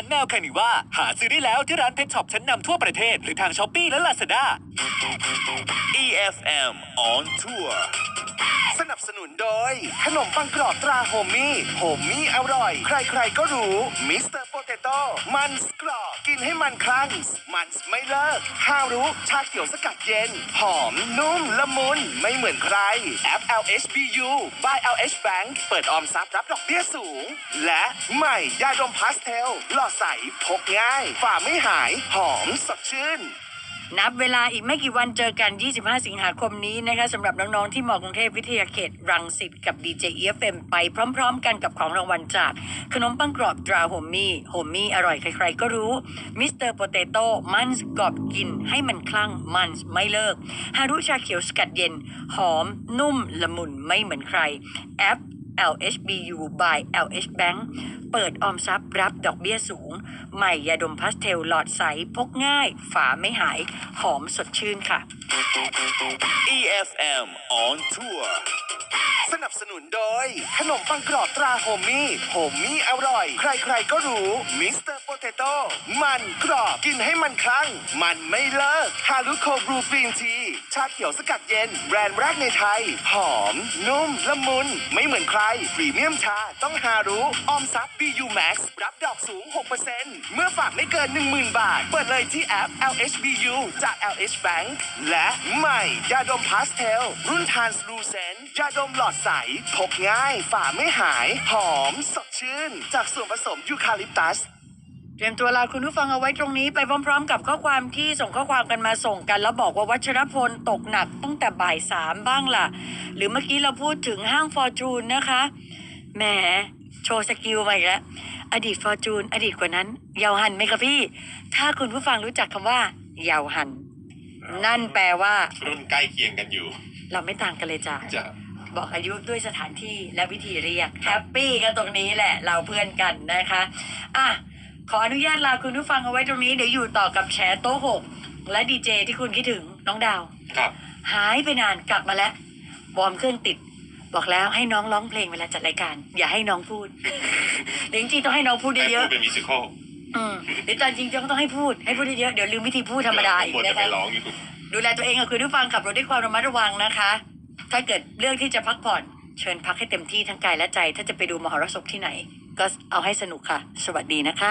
ารแมวคานิว่า หาซื้อได้แล้วที่ร้านเพชช็อปชั้นนำทั่วประเทศ หรือทางช้อปปี้และลาซาด้า EFM on tour สนับสนุนโดย ขนมปังกรอบตราโฮมมี่โฮมมี่อร่อย ใครๆก็รู้มิสเตอร์ โตมันส์กรอบกินให้มันคลั่งมันส์ไม่เลิกข้าวรู้ชาเขียวสกัดเย็น หอม นุ่ม ละมุน ไม่เหมือนใครแอป LHBU by LH Bank เปิดออมทรัพย์รับดอกเบี้ยสูง และใหม่ยาดมพาสเทล หล่อใสพกง่าย ฝ่าไม่หาย หอมสดชื่น นับเวลาอีกไม่กี่วันเจอกัน 25 สิงหาคมนี้นะคะสำหรับน้อง ๆ ที่มอกรุงเทพวิทยาเขต รังสิตกับ DJ EFM ไปพร้อม ๆ กันกับของรางวัลจาก ขนมปังกรอบตราโฮมมี่โฮมมี่อร่อยใคร ๆ ก็รู้มิสเตอร์โปเตโต้มันส์กรอบกินให้มันคลั่งมันส์ไม่เลิก ฮารุชาเขียวสกัดเย็น หอม นุ่มละมุนไม่เหมือนใครแอป LHBU by LH Bank เปิดออมทรัพย์รับดอกเบี้ยสูง ใหม่ยาดมพาสเทลหลอดใส พกง่าย ฝาไม่หาย หอมสดชื่นค่ะ EFM on tour สนับสนุนโดย ขนมปังกรอบตราโฮมมี่โฮมมี่อร่อย ใครๆก็รู้มิสเตอร์ โปเตโต้มันกรอบกินให้มันคลั่ง มันไม่เลิกฮารุโคบรูกรีนที ชาเขียวสกัดเย็น แบรนด์แรกในไทย หอม นุ่ม ละมุน ไม่เหมือนใครพรีเมียมชาต้องฮารุออมทรัพย์ BU Max รับดอกสูง 6%เมื่อฝากไม่เกิน 10,000 บาท เปิดเลยที่แอป LHBU จาก LH Bank และใหม่ยาดมพาสเทล รุ่นทานสลูเซนยาดมหลอดใสพกง่ายฝาไม่หาย หอม สดชื่น จากส่วนผสมยูคาลิปตัส เตรียมตัวลาคุณผู้ฟังเอาไว้ตรงนี้ไปพร้อม ๆ กับข้อความที่ส่งข้อความกันมาส่งกัน แล้วบอกว่าวัชรพลตกหนักตั้งแต่บ่ายสามบ้างล่ะ หรือเมื่อกี้เราพูดถึงห้างฟอร์จูนนะคะแหมโชว์สกิลมาอีกแล้วอดีตฟอร์จูนอดีตกว่านั้นเยาวหันไหมคะพี่ ถ้าคุณผู้ฟังรู้จักคำว่าเยาวหัน นั่นแปลว่ารุ่นใกล้เคียงกันอยู่ เราไม่ต่างกันเลยจ้ะจะบอกอายุด้วยสถานที่และวิธีเรียกแฮปปี้กันตรงนี้แหละ เราเพื่อนกันนะคะ อะ ขออนุญาตลาคุณผู้ฟังเอาไว้ตรงนี้เดี๋ยวอยู่ต่อกับแชร์โต๊ะหกและดีเจที่คุณคิดถึงน้องดาว ครับ หายไปนานกลับมาแล้ววอร์มเครื่องติด บอกแล้วให้น้องร้องเพลงเวลาจัดรายการ อย่าให้น้องพูด เดี๋ยวจริงๆต้องให้น้องพูดให้เยพูอะดเป็นมิวสิควลๆอืมเดี๋ยวตอนจริงๆต้องให้พูดให้พูดเยอะๆเดี๋ยวลืมวิธีพูดธรรมดาอีกบนนะจะไปคะร้องอยู่ดูแลตัวเองกับคุณผู้ฟังขับรถด้วยความระมัดระวังนะคะ ถ้าเกิดเรื่องที่จะพักผ่อนเชิญพักให้เต็มที่ทั้งกายและใจ ถ้าจะไปดูมหรสพที่ไหน ก็เอาให้สนุกค่ะ สวัสดีนะคะ